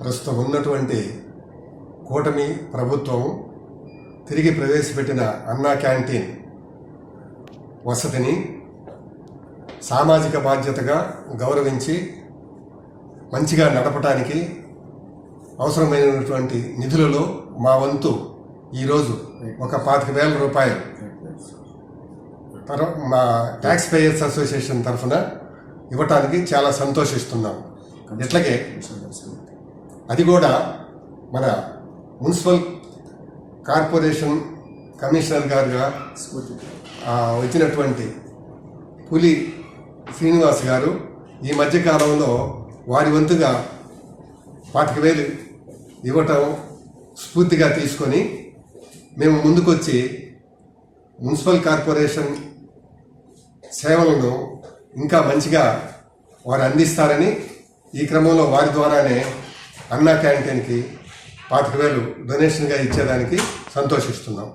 ప్రస్తుతం ఉన్నటువంటి కూటమి ప్రభుత్వం తిరిగి ప్రవేశపెట్టిన అన్నా క్యాంటీన్ వసతిని సామాజిక బాధ్యతగా గౌరవించి మంచిగా నడపటానికి అవసరమైనటువంటి నిధులలో మా వంతు ఈరోజు ఒక పాతిక వేల రూపాయలు. తర మా ట్యాక్స్ పేయర్స్ అసోసియేషన్ తరఫున ఇవ్వటానికి చాలా సంతోషిస్తున్నాం. ఇట్లాగే అది కూడా మన మున్సిపల్ కార్పొరేషన్ కమిషనర్ గారుగా వచ్చినటువంటి పులి శ్రీనివాస్ గారు ఈ మధ్యకాలంలో వారి వంతుగా పాతిక వేలు ఇవ్వటం స్ఫూర్తిగా తీసుకొని మేము ముందుకొచ్చి మున్సిపల్ కార్పొరేషన్ సేవలను ఇంకా మంచిగా వారు అందిస్తారని ఈ క్రమంలో వారి ద్వారానే అన్నా క్యాంటీన్కి పాతిక వేలు డొనేషన్గా ఇచ్చేదానికి సంతోషిస్తున్నాం.